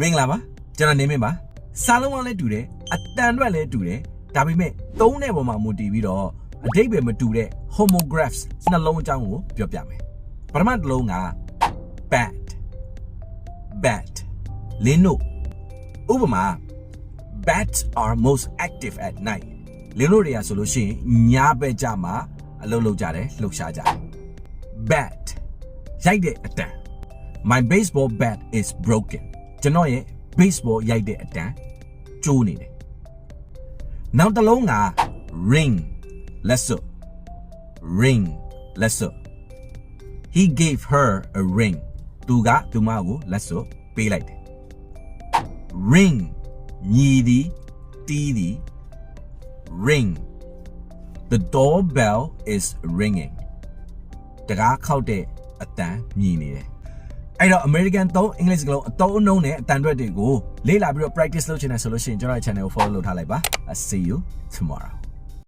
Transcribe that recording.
မင်္ဂလာပါကျွန်တော်နေမင်းပါစာလုံးကလည်းတူတယ်အတန်အတွက်လည်းတူတယ်ဒါပေမဲ့သုံးတဲ့ပုံမှာမူတည်ပြီးတော့အတိတ်ပဲမတူတဲ့ homographs နှလုံးအကြောင်းကိုပြောပြမယ်ပထမတစ်လုံးက bat bat လင်းတို့ဥပမာ bats are most active at night လင်းတို့တွေကဆိုလို့ရှိရင်ညဘက်ကြမှာအလုပ်လုပ်ကြတယ်လှုပ်ရှားကြတယ် bat ရိုက်တဲ့အတန် my baseball bat is broken ကျွန်တော်ရဲ့ baseball ရိုက်တဲ့အတန်ကျိုးနေတယ်နောက်တစ်လုံးက ring လက်စွပ် ring လက်စွပ် he gave her a ring သူကသူမကိုလက်စွပ်ပေးလိုက်တယ် ring ညီသည်တီးသည် ring the doorbell is ringing တကားခောက်တဲ့အတန်မြည်နေတယ် အဲ့တော့ American သုံးအင်္ဂလိပ်စကားလုံးအသုံးအနှုန်းနဲ့အတန်တွေတွေကိုလေ့လာပြီးတော့ practice လုပ်ချင်တယ်ဆိုလို့ရှိရင်ကျွန်တော်ရဲ့ channel ကို follow လုပ်ထားလိုက်ပါ I see you tomorrow